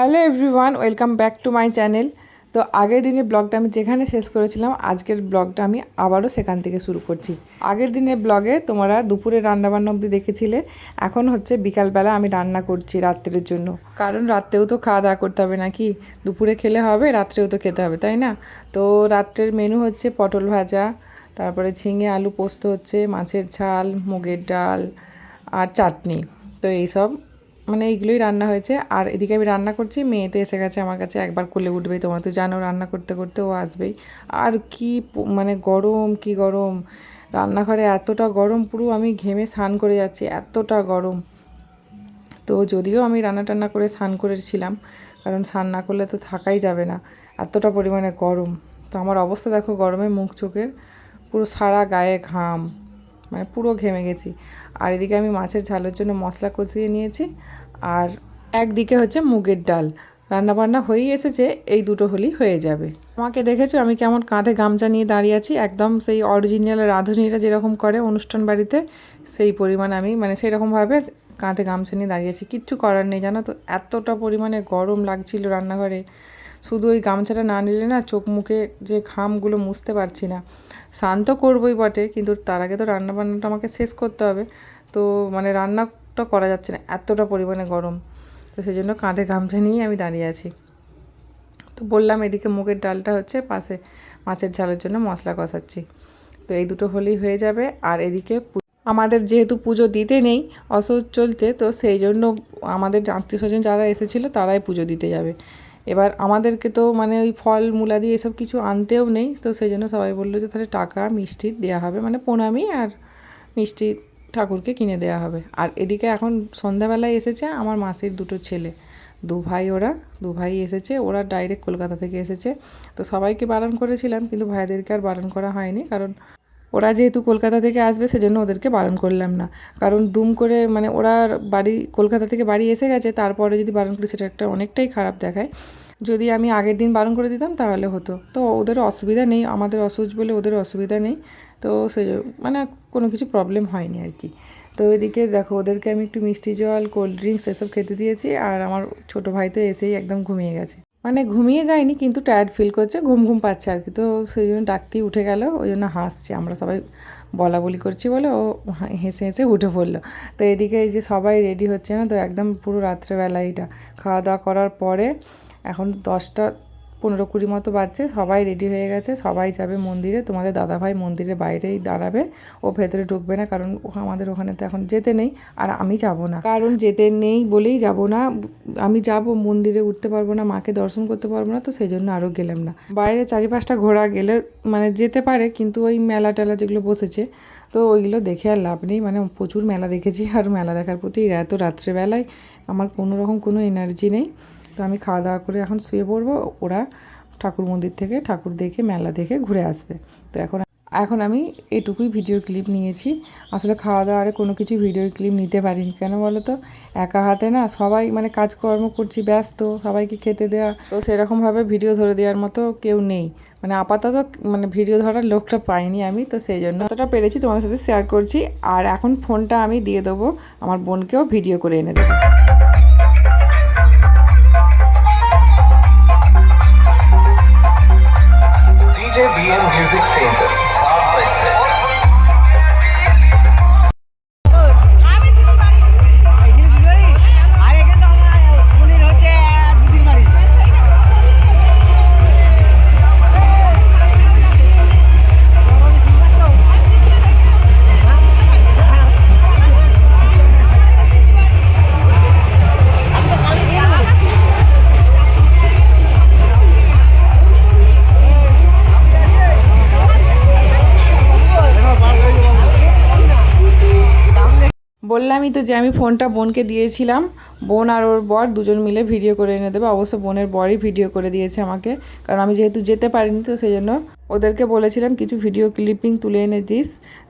Hello everyone, welcome back to my channel. তো আগের দিনের ব্লগটা আমি যেখানে শেষ করেছিলাম, আজকের ব্লগটা আমি আবারও সেখান থেকে শুরু করছি। আগের দিনের ব্লগে তোমরা দুপুরে রান্নাবান্না অবধি দেখেছিলে, এখন হচ্ছে বিকালবেলা আমি রান্না করছি রাত্রের জন্য। কারণ রাত্রেও তো খাওয়া দাওয়া করতে হবে নাকি? দুপুরে খেলে হবে, রাত্রেও তো খেতে হবে, তাই না? তো রাত্রের মেনু হচ্ছে পটল ভাজা, তারপরে ঝিঙে, আলু পোস্ত হচ্ছে, মাছের ঝাল, মুগের ডাল আর চাটনি। তো এইসব মানে এইগুলোই রান্না হয়েছে। আর এদিকে আমি রান্না করছি, মেয়েতে এসে গেছে আমার কাছে, একবার কোলে উঠবেই তোমরা তো জানো রান্না করতে করতে ও আসবেই। আর কি মানে গরম, কি গরম? রান্নাঘরে এতটা গরম, পুরো আমি ঘেমে স্নান করে যাচ্ছি, এতটা গরম। তো যদিও আমি রান্না টান্না করে স্নান করেছিলাম, কারণ স্নান না করলে তো থাকাই যাবে না, এতটা পরিমাণে গরম। তো আমার অবস্থা দেখো গরমে মুখ চোখের, পুরো সারা গায়ে ঘাম। মানে পুরো ঘেমে গেছি। আর এদিকে আমি মাছের ঝালের জন্য মশলা কষিয়ে নিয়েছি। আর একদিকে হচ্ছে মুগের ডাল। রান্নাবান্না হয়েই এসেছে, এই দুটো হলেই হয়ে যাবে। আমাকে দেখেছ, আমি কেমন কাঁধে গামছা নিয়ে দাঁড়িয়ে আছি। একদম সেই অরিজিনাল রাঁধুনিরা যেরকম করে অনুষ্ঠান বাড়িতে, সেই পরিমাণ আমি মানে সেই রকমভাবে কাঁধে গামছা নিয়ে দাঁড়িয়ে আছি। কিচ্ছু করার নেই, জানো তো? এতটা পরিমাণে গরম লাগছিল রান্নাঘরে। শুধু ওই গামছাটা না নিলে না চোখ মুখে যে ঘামগুলো মুছতে পারছি না। স্নান তো করবোই বটে, কিন্তু তার আগে তো রান্না বান্নাটা আমাকে শেষ করতে হবে। তো মানে রান্নাটা করা যাচ্ছে না, এতটা পরিমাণে গরম। তো সেই জন্য কাঁধে গামছা নিয়েই আমি দাঁড়িয়ে আছি। তো বললাম এদিকে মুগের ডালটা হচ্ছে পাশে মাছের ঝালের জন্য মশলা কষাচ্ছি। তো এই দুটো হলেই হয়ে যাবে, আর এদিকে আমাদের যেহেতু পুজো দিতে নেই অসহ্য চলছে, তো সেই জন্য আমাদের আত্মীয় স্বজন যারা এসেছিল তারাই পুজো দিতে যাবে। এবার আমাদেরকে তো মানে ওই ফল, মূলা দিয়ে এসব কিছু আনতেও নেই, তো সেই জন্য সবাই বলল যে তাহলে টাকা, মিষ্টি দেওয়া হবে মানে প্রণামী আর মিষ্টি ঠাকুরকে কিনে দেওয়া হবে। আর এদিকে এখন সন্ধ্যাবেলায় এসেছে আমার মাসির দুটো ছেলে, দু ভাই ওরা, দু ভাই এসেছে, ওরা ডাইরেক্ট কলকাতা থেকে এসেছে। তো সবাইকে বারণ করেছিলাম, কিন্তু ভাইদেরকে আর বারণ করা হয়নি, কারণ ওরা যেহেতু কলকাতা থেকে আসবে, সেজন্য ওদেরকে বারণ করলাম না। কারণ দুম করে মানে ওরা বাড়ি, কলকাতা থেকে বাড়ি এসে গেছে, তারপরে যদি বারণ করি, সেটা একটা অনেকটাই খারাপ দেখায়। যদি আমি আগের দিন বারণ করে দিতাম, তাহলে হতো। তো ওদের অসুবিধা নেই, আমাদের অসুচ বলে ওদের অসুবিধা নেই। তো সে মানে কোনো কিছু প্রবলেম হয়নি আর কি। তো এদিকে দেখো, ওদেরকে আমি একটু মিষ্টি জল কোল্ড ড্রিঙ্কস এসব খেতে দিয়েছি। আর আমার ছোটো ভাই তো এসেই একদম ঘুমিয়ে গেছে। মানে ঘুমিয়ে যায়নি, কিন্তু টায়ার্ড ফিল করছে, ঘুম ঘুম পাচ্ছে আর কি। তো সেই জন্য ডাকতেই উঠে গেল, ওই জন্য হাসছে। আমরা সবাই বলা বলি করছি বলে ও হেসে হেসে উঠে পড়ল। তো এদিকে এই যে সবাই রেডি হচ্ছে না, তো একদম পুরো রাত্রেবেলা এটা খাওয়া দাওয়া করার পরে এখন দশটা পনেরো কুড়ি মতো বাজছে, সবাই রেডি হয়ে গেছে, সবাই যাবে মন্দিরে। তোমাদের দাদাভাই মন্দিরের বাইরেই দাঁড়াবে, ও ভেতরে ঢুকবে না, কারণ ও- আমাদের ওখানে তো এখন যেতে নেই, আর আমি যাব না। কারণ যেতে নেই বলেই যাব না, আমি যাব, মন্দিরে উঠতে পারব না, মাকে দর্শন করতে পারব না, তো সেই জন্য আরও গেলাম না। বাইরে চারিপাশটা ঘোরা গেলে মানে যেতে পারে, কিন্তু ওই মেলা টেলা যেগুলো বসেছে, তো ওইগুলো দেখে আর লাভ নেই। মানে প্রচুর মেলা দেখেছি, আর মেলা দেখার প্রতি এত রাত্রেবেলায়, আমার কোনো রকম কোনো এনার্জি নেই। তো আমি খাওয়া দাওয়া করে এখন শুয়ে পড়ব। ওরা ঠাকুর মন্দির থেকে ঠাকুর দেখে মেলা দেখে ঘুরে আসবে। তো এখন এখন আমি এটুকুই ভিডিও ক্লিপ নিয়েছি। আসলে খাওয়া দাওয়ারে কোনো কিছু ভিডিও ক্লিপ নিতে পারিনি কেন বলো তো? একা হাতে না সবাই মানে কাজকর্ম করছি, ব্যস্ত, সবাইকে খেতে দেওয়া তো সেরকমভাবে ভিডিও ধরে দেওয়ার মতো কেউ নেই। মানে আপাতত মানে ভিডিও ধরার লোকটা পাইনি আমি, তো সেই জন্য অতটা পেরেছি তোমাদের সাথে শেয়ার করছি। আর এখন ফোনটা আমি দিয়ে দেবো, আমার বোনকেও ভিডিও করে এনে দেবো। বললামই তো যে আমি ফোনটা বোনকে দিয়েছিলাম। বোন আর ওর বর দুজন মিলে ভিডিও করে এনে দেবে। অবশ্য বোনের বরই ভিডিও করে দিয়েছে আমাকে। কারণ আমি যেহেতু যেতে পারিনি তো সেই জন্য ওদেরকে বলেছিলাম, কিছু ভিডিও ক্লিপিং তুলে এনে দিস,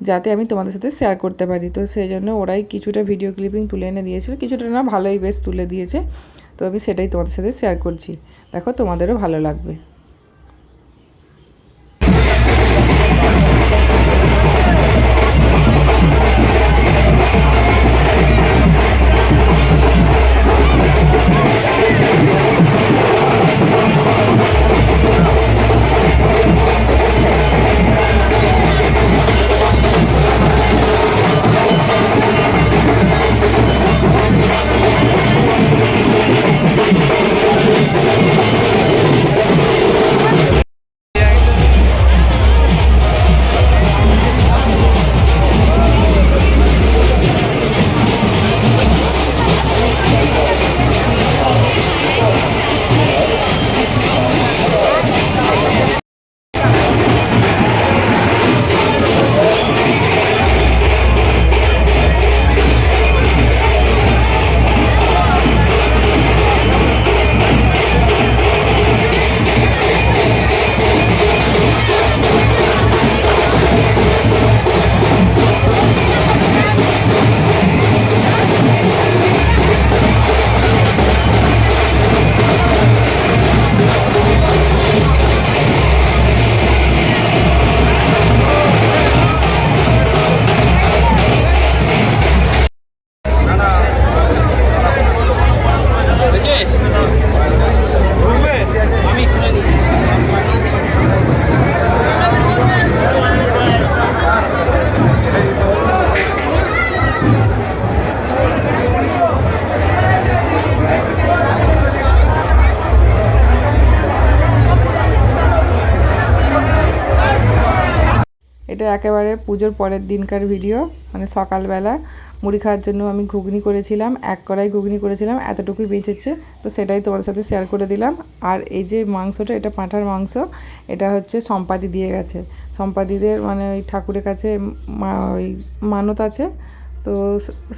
যাতে আমি তোমাদের সাথে শেয়ার করতে পারি। তো সেই জন্য ওরাই কিছুটা ভিডিও ক্লিপিং তুলে এনে দিয়েছিল। কিছুটা না, ভালোই বেশ তুলে দিয়েছে। তো আমি সেটাই তোমাদের সাথে শেয়ার করছি। দেখো তোমাদেরও ভালো লাগবে। একেবারে পুজোর পরের দিনকার ভিডিও মানে সকালবেলা মুড়ি খাওয়ার জন্য আমি ঘুগনি করেছিলাম, এক কড়াই ঘুগনি করেছিলাম, এতটুকুই বেঁচেছে তো সেটাই তোমাদের সাথে শেয়ার করে দিলাম। আর এই যে মাংসটা, এটা পাঁঠার মাংস, এটা হচ্ছে সম্পাদি দিয়ে গেছে। সম্পাদিদের মানে ওই ঠাকুরের কাছে ওই মানত আছে, তো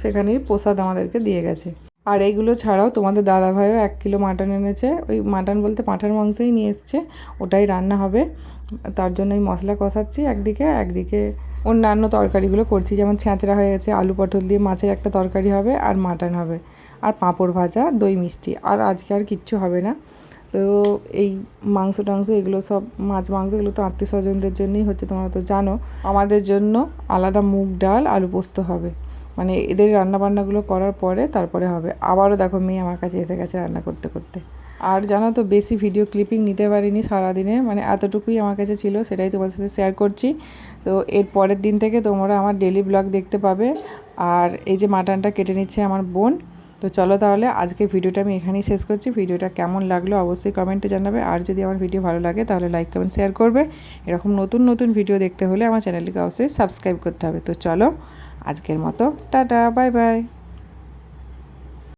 সেখানেই প্রসাদ আমাদেরকে দিয়ে গেছে। আর এইগুলো ছাড়াও তোমাদের দাদাভাইও এক কিলো মাটন এনেছে, ওই মাটন বলতে পাঁঠার মাংসই নিয়ে এসছে, ওটাই রান্না হবে। তার জন্য এই মশলা কষাচ্ছি একদিকে একদিকে অন্যান্য তরকারিগুলো করছি। যেমন ছ্যাঁচড়া হয়ে গেছে, আলু পটল দিয়ে মাছের একটা তরকারি হবে আর মাটন হবে আর পাঁপড় ভাজা, দই মিষ্টি। আর আজকে আর কিচ্ছু হবে না। তো এই মাংস টাংস এগুলো সব, মাছ মাংস এগুলো তো আত্মীয় স্বজনদের জন্যই হচ্ছে, তোমরা তো জানো। আমাদের জন্য আলাদা মুগ ডাল, আলু পোস্ত হবে। মানে এদের রান্নাবান্নাগুলো করার পরে তারপরে হবে। আবারও দেখো মেয়ে আমার কাছে এসে গেছে রান্না করতে করতে। আর জানো তো বেশি ভিডিও ক্লিপিং নিতে পারিনি সারাদিনে মানে এতটুকুই আমার কাছে ছিল, সেটাই তোমাদের সাথে শেয়ার করছি। তো এর পরের দিন থেকে তোমরা আমার ডেলি ব্লগ দেখতে পাবে। আর এই যে মাটনটা কেটে নিচ্ছে আমার বোন তো চলো তাহলে আজকে ভিডিওটা আমি এখানেই শেষ করছি। ভিডিওটা কেমন লাগল অবশ্যই কমেন্টে জানাবে। আর যদি আমার ভিডিও ভালো লাগে তাহলে লাইক, কমেন্ট, শেয়ার করবে। এরকম নতুন নতুন ভিডিও দেখতে হলে আমার চ্যানেলটিকে অবশ্যই সাবস্ক্রাইব করতে হবে। তো চলো আজকের মতো। Tata, bye bye.